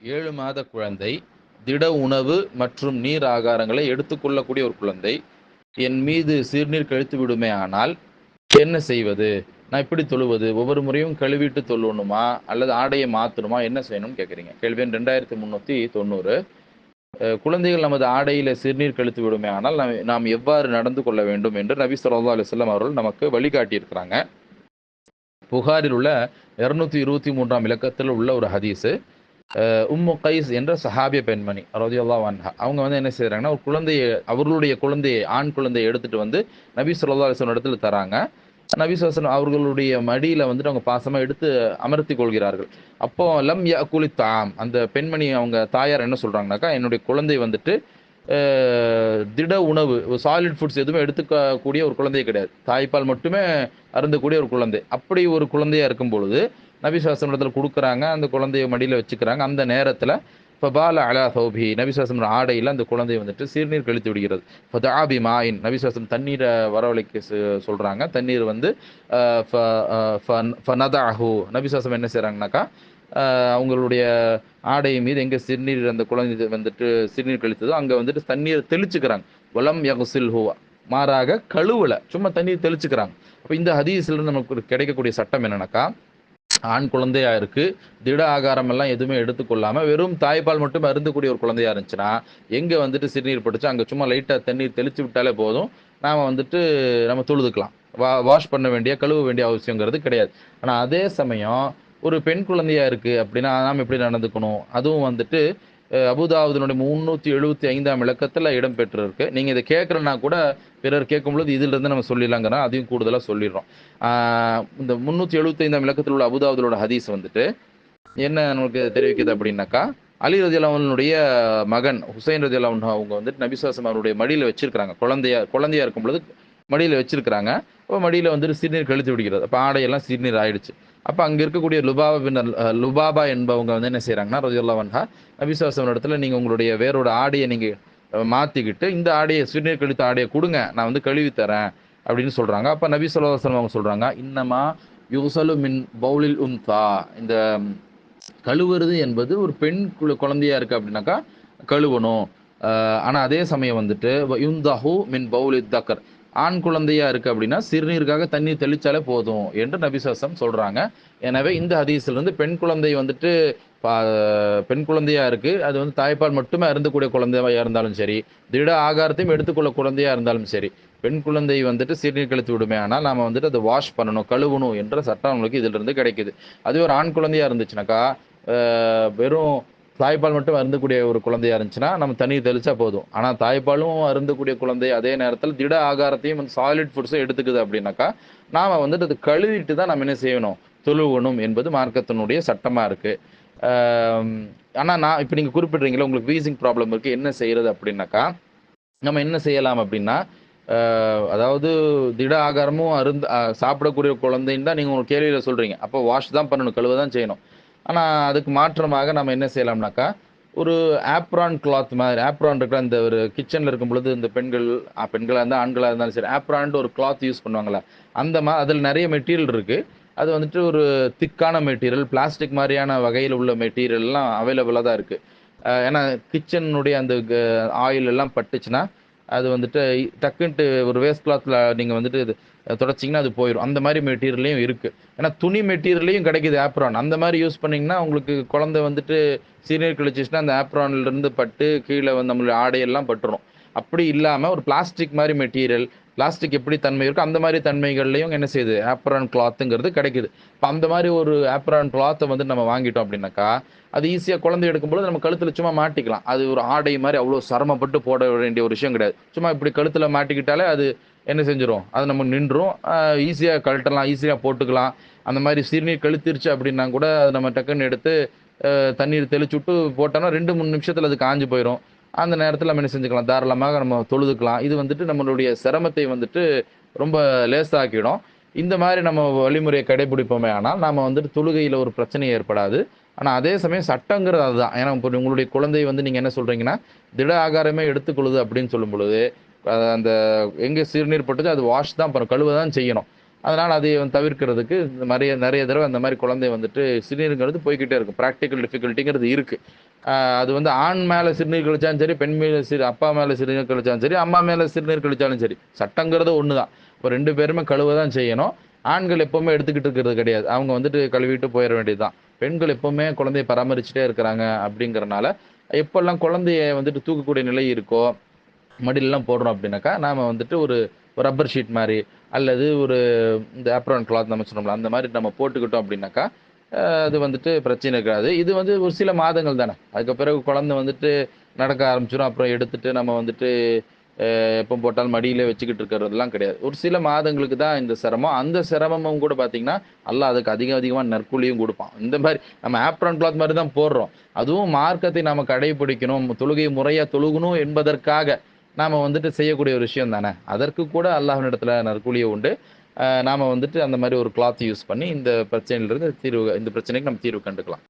ஏழு மாத குழந்தை திட உணவு மற்றும் நீர் ஆகாரங்களை எடுத்துக்கொள்ளக்கூடிய ஒரு குழந்தை. என் மீது சிறுநீர் கழித்து விடுமே ஆனால் என்ன செய்வது? நான் இப்படி தொழுவது ஒவ்வொரு முறையும் கழுவிட்டு தொழுணுமா? அல்லது ஆடையை மாற்றணுமா என்ன செய்யணும்னு கேட்குறீங்க கேள்வி எண் ரெண்டாயிரத்தி முந்நூற்றி தொண்ணூறு. குழந்தைகள் நமது ஆடையில் சிறுநீர் கழித்து விடுமே ஆனால் நாம் நாம் எவ்வாறு நடந்து கொள்ள வேண்டும் என்று நபி சொல்லா அலைஹி அவர்கள் நமக்கு வழிகாட்டியிருக்கிறாங்க. புகாரில் உள்ள இரநூத்தி இருபத்தி மூன்றாம் இலக்கத்தில் உள்ள ஒரு ஹதீஸு. உம்மு கைஸ் என்ற சஹாபிய பெண்மணி ரதியுல்லா வான்ஹா அவங்க வந்து என்ன செய்கிறாங்கன்னா ஒரு குழந்தையை அவர்களுடைய குழந்தையை ஆண் குழந்தையை எடுத்துட்டு வந்து நபி சொல்லா அலைஹி இடத்துல தராங்க. நபி சுவாசன் அவர்களுடைய மடியில வந்துட்டு அவங்க பாசமா எடுத்து அமர்த்தி கொள்கிறார்கள். அப்போ லம் யகுலி தாம். அந்த பெண்மணி அவங்க தாயார் என்ன சொல்றாங்கனாக்கா என்னுடைய குழந்தை வந்துட்டு திட உணவு சாலிட் ஃபுட்ஸ் எதுவுமே எடுத்துக்கக்கூடிய ஒரு குழந்தை கிடையாது. தாய்ப்பால் மட்டுமே அருந்தக்கூடிய ஒரு குழந்தை. அப்படி ஒரு குழந்தையாக இருக்கும் பொழுது நபி இடத்துல கொடுக்குறாங்க அந்த குழந்தைய மடியில் வச்சுக்கிறாங்க. அந்த நேரத்தில் இப்போ பால அலா சௌபி நபிசுவாசம் ஆடையில் அந்த குழந்தை வந்துட்டு சிறுநீர் கழித்து விடுகிறது. இப்போ தாபி மாயின் நபிசுவாசம் தண்ணீரை வரவழைக்க சொல்கிறாங்க தண்ணீர் வந்து அஹ், ஃப- என்ன செய்கிறாங்கனாக்கா அவங்களுடைய ஆடை மீது எங்கே சிறுநீர் அந்த குழந்தை வந்துட்டு சிறுநீர் கழித்ததோ அங்கே வந்துட்டு தண்ணீரை தெளிச்சுக்கிறாங்க. வலம் யகுசில் ஹுவா. மாறாக கழுவலை சும்மா தண்ணீர் தெளிச்சுக்கிறாங்க. அப்போ இந்த ஹதீஸ்லேருந்து நமக்கு கிடைக்கக்கூடிய சட்டம் என்னன்னாக்கா ஆண் குழந்தையா இருக்கு திட ஆகாரம் எல்லாம் எதுவுமே எடுத்துக்கொள்ளாம வெறும் தாய்ப்பால் மட்டும் அருந்தக்கூடிய ஒரு குழந்தையா இருந்துச்சுன்னா எங்க வந்துட்டு சிறுநீர் பட்டுச்சு அங்க சும்மா லைட்டா தண்ணீர் தெளிச்சு விட்டாலே போதும் நாம வந்துட்டு நம்ம தொழுதுக்கலாம். வா வாஷ் பண்ண வேண்டிய கழுவ வேண்டிய அவசியங்கிறது கிடையாது. ஆனால் அதே சமயம் ஒரு பெண் குழந்தையா இருக்கு அப்படின்னா நாம் எப்படி நடந்துக்கணும்? அதுவும் வந்துட்டு அஹ், அபுதாபுதனுடைய எழுபத்தி ஐந்தாம் இலக்கத்தில் இடம்பெற்றிருக்கு. நீங்கள் இதை கேட்குறனா கூட பிறர் கேட்கும்பொழுது இதிலிருந்து நம்ம சொல்லிடலாங்கிறோம் அதையும் கூடுதலாக சொல்லிடுறோம். இந்த முந்நூற்றி எழுபத்தி ஐந்தாம் இலக்கத்தில் உள்ள அபுதாபுதலோட ஹதீஸ் வந்துட்டு என்ன நமக்கு தெரிவிக்குது அப்படின்னாக்கா அலி ரதியல்லாவுடைய மகன் ஹுசைன் ரதியல்லா அவங்க வந்துட்டு நபிசுவாசம் அவருடைய மடியில் வச்சிருக்கிறாங்க. குழந்தையா குழந்தையா இருக்கும் பொழுது மடியில் வச்சிருக்கிறாங்க. அப்போ மடியில் வந்துட்டு சிறுநீர் கழித்து விடுகிறது. அப்போ ஆடையெல்லாம் சிறுநீர் ஆயிடுச்சு. அப்போ அங்க இருக்கக்கூடிய லுபாபா பின் லுபாபா என்பவங்க வந்து என்ன செய்றாங்கன்னா ரஜுல்லா வன்ஹா நபிசுவாசம் இடத்துல நீங்க உங்களுடைய வேறோட ஆடையை நீங்க மாற்றிக்கிட்டு மாத்திக்கிட்டு இந்த ஆடையை சிறுநீர் கழித்த ஆடையை கொடுங்க நான் வந்து கழுவி தரேன் அப்படின்னு சொல்றாங்க. அப்ப நபி சொல்லவாசனம் அவங்க சொல்றாங்க இன்னமா யுசலு மின் பவுலில் உம்தா இந்த கழுவுறது என்பது ஒரு பெண் குழ- குழந்தையா இருக்கு அப்படின்னாக்கா கழுவணும். ஆனால் ஆனா அதே சமயம் வந்துட்டு யுந்தஹு மின் பவுலி தக்கர். ஆண் குழந்தையா இருக்கு அப்படின்னா சிறுநீருக்காக தண்ணி தெளிச்சாலே போதும் என்று நபிசாசம் சொல்றாங்க. எனவே இந்த ஹதீஸ்ல இருந்து பெண் குழந்தை வந்துட்டு பா- பெண் குழந்தையா இருக்கு. அது வந்து தாய்ப்பால் மட்டுமே அருந்தக்கூடிய குழந்தையா இருந்தாலும் சரி திட ஆகாரத்தையும் எடுத்துக்கொள்ள குழந்தையா இருந்தாலும் சரி பெண் குழந்தை வந்துட்டு சிறுநீர் கழித்து விடுமே ஆனால் நாம வந்துட்டு அதை வாஷ் பண்ணணும் கழுவணும் என்ற சட்டம் நம்மளுக்கு இதுல இருந்து கிடைக்குது. அதுவே ஒரு ஆண் குழந்தையா இருந்துச்சுனாக்கா வெறும் தாய்ப்பால் மட்டும் அருந்தக்கூடிய ஒரு குழந்தையா இருந்துச்சுன்னா நம்ம தண்ணி தெளிச்சா போதும். ஆனால் தாய்ப்பாலும் அருந்தக்கூடிய குழந்தை அதே நேரத்தில் திட ஆகாரத்தையும் வந்து சாலிட் ஃபுட்ஸும் எடுத்துக்குது அப்படின்னாக்கா நாம் வந்துட்டு அது கழுவிட்டு தான் நம்ம என்ன செய்யணும்? தொழுவணும் என்பது மார்க்கத்தினுடைய சட்டமாக இருக்குது ஆனால் நான் இப்போ நீங்கள் குறிப்பிட்றீங்களா உங்களுக்கு வீசிங் ப்ராப்ளம் இருக்குது என்ன செய்கிறது அப்படின்னாக்கா நம்ம என்ன செய்யலாம் அப்படின்னா அதாவது திட ஆகாரமும் அருந்த சாப்பிடக்கூடிய குழந்தைன்னு தான் நீங்கள் உங்கள் கேள்வியில் சொல்கிறீங்க அப்போ வாஷ் தான் பண்ணணும் கழுவ தான் செய்யணும். ஆனால் அதுக்கு மாற்றமாக நம்ம என்ன செய்யலாம்னாக்கா ஒரு ஆப்ரான் கிளாத் மாதிரி ஆப்ரான் இருக்கிற அந்த ஒரு கிச்சனில் இருக்கும் பொழுது இந்த பெண்கள் பெண்களாக இருந்தால் ஆண்களாக இருந்தாலும் சரி ஆப்ரான்ட்டு ஒரு கிளாத் யூஸ் பண்ணுவாங்கல்ல அந்த மா அதில் நிறைய மெட்டீரியல் இருக்குது அது வந்துட்டு ஒரு திக்கான மெட்டீரியல் பிளாஸ்டிக் மாதிரியான வகையில் உள்ள மெட்டீரியல்லாம் அவைலபிளாக தான் இருக்குது ஏன்னா கிச்சனுடைய அந்த ஆயில் எல்லாம் பட்டுச்சுன்னா அது வந்துட்டு டக்குன்ட்டு ஒரு வேஸ்ட் கிளாத்தில் நீங்கள் வந்துட்டு இது தொடச்சிங்கன்னா அது போயிடும் அந்த மாதிரி மெட்டீரியல்லையும் இருக்குது ஏன்னா துணி மெட்டீரியல்லையும் கிடைக்குது ஆப்ரான் அந்த மாதிரி யூஸ் பண்ணிங்கன்னா உங்களுக்கு குழந்தை வந்துட்டு சீனியர் கழிச்சிச்சுன்னா அந்த ஆப்ரான்லேருந்து பட்டு கீழே வந்து நம்மளுடைய ஆடையெல்லாம் பட்டுரும். அப்படி இல்லாமல் ஒரு பிளாஸ்டிக் மாதிரி மெட்டீரியல் பிளாஸ்டிக் எப்படி தன்மை இருக்கோ அந்த மாதிரி தன்மைகள்லையும் என்ன செய்யுது? ஆப்ரான் கிளாத்துங்கிறது கிடைக்குது. இப்போ அந்த மாதிரி ஒரு ஆப்ரான் கிளாத்தை வந்து நம்ம வாங்கிட்டோம் அப்படின்னாக்கா அது ஈஸியாக குழந்தை எடுக்கும்போது நம்ம கழுத்தில் சும்மா மாட்டிக்கலாம். அது ஒரு ஆடை மாதிரி அவ்வளோ சிரமப்பட்டு போட வேண்டிய ஒரு விஷயம் கிடையாது. சும்மா இப்படி கழுத்தில் மாட்டிக்கிட்டாலே அது என்ன செஞ்சிடும் அது நம்ம நின்றும் ஈஸியாக கழட்டலாம் ஈஸியாக போட்டுக்கலாம். அந்த மாதிரி சிறுநீர் கழுத்திருச்சு அப்படின்னா கூட அதை நம்ம டக்குன்னு எடுத்து தண்ணீர் தெளிச்சு விட்டு போட்டோம்னா ரெண்டு மூணு நிமிஷத்தில் அது காஞ்சு போயிடும் அந்த நேரத்தில் நம்ம என்ன செஞ்சுக்கலாம்? தாராளமாக நம்ம தொழுதுக்கலாம். இது வந்துட்டு நம்மளுடைய சிரமத்தை வந்துட்டு ரொம்ப லேசாக்கிடும். இந்த மாதிரி நம்ம வழிமுறையை கடைபிடிப்போமே ஆனால் நாம் வந்துட்டு தொழுகையில் ஒரு பிரச்சனை ஏற்படாது. ஆனால் அதே சமயம் சட்டங்கிறது அதுதான். ஏன்னா இப்போ உங்களுடைய குழந்தை வந்து நீங்கள் என்ன சொல்கிறீங்கன்னா திட ஆகாரமே எடுத்துக்கொள்ளுது அப்படின்னு சொல்லும் பொழுது அந்த எங்கே சிறுநீர் பட்டது அது வாஷ் தான் பண்ணணும் கழுவ தான் செய்யணும். அதனால் அதை வந்து தவிர்க்கிறதுக்கு இந்த மாதிரி நிறைய தடவை அந்த மாதிரி குழந்தை வந்துட்டு சிறுநீருங்கிறது போய்க்கிட்டே இருக்கும். ப்ராக்டிக்கல் டிஃபிகல்ட்டிங்கிறது இருக்குது அது வந்து ஆண் மேலே சிறுநீர் கழிச்சாலும் சரி பெண் மேலே சிறு அப்பா மேலே சிறுநீர் கழிச்சாலும் சரி அம்மா மேலே சிறுநீர் கழிச்சாலும் சரி சட்டங்கிறது ஒன்று தான் இப்போ ரெண்டு பேருமே கழுவ தான் செய்யணும். ஆண்கள் எப்போவுமே எடுத்துக்கிட்டு இருக்கிறது கிடையாது. அவங்க வந்துட்டு கழுவிட்டு போயிட வேண்டியது தான் பெண்கள் எப்போவுமே குழந்தைய பராமரிச்சுட்டே இருக்கிறாங்க அப்படிங்கிறனால எப்போல்லாம் குழந்தைய வந்துட்டு தூக்கக்கூடிய நிலை இருக்கோ மடியிலலாம் போடுறோம் அப்படின்னாக்கா நாம் வந்துட்டு ஒரு ரப்பர் ஷீட் மாதிரி அல்லது ஒரு இந்த ஆப்ரான் கிளாத் நம்ம சொன்னோம்ல அந்த மாதிரி நம்ம போட்டுக்கிட்டோம் அப்படின்னாக்கா அது வந்துட்டு பிரச்சனை இருக்காது. இது வந்து ஒரு சில மாதங்கள் தானே. அதுக்கு பிறகு குழந்தை வந்துட்டு நடக்க ஆரம்பிச்சிடும் அப்புறம் எடுத்துட்டு நம்ம வந்துட்டு எப்போ போட்டாலும் மடியிலே வச்சுக்கிட்டு இருக்கிறதெல்லாம் கிடையாது. ஒரு சில மாதங்களுக்கு தான் இந்த சிரமம். அந்த சிரமமும் கூட பார்த்தீங்கன்னா அல்லாஹ் அதுக்கு அதிகம் அதிகமாக நற்கூலியும் கொடுப்பான். இந்த மாதிரி நம்ம ஆப்ரான் கிளாத் மாதிரி தான் போடுறோம். அதுவும் மார்க்கத்தை நாம் கடைபிடிக்கணும். தொழுகை முறையாக தொழுகணும் என்பதற்காக நாம் வந்துட்டு செய்யக்கூடிய ஒரு விஷயம் தானே? அதற்கு கூட அல்லாஹினிடத்தில் நற்கூலியை உண்டு. நாம் வந்துட்டு அந்த மாதிரி ஒரு கிளாத் யூஸ் பண்ணி இந்த பிரச்சனையிலிருந்து தீர்வு இந்த பிரச்சனைக்கு நம்ம தீர்வு கண்டுக்கலாம்.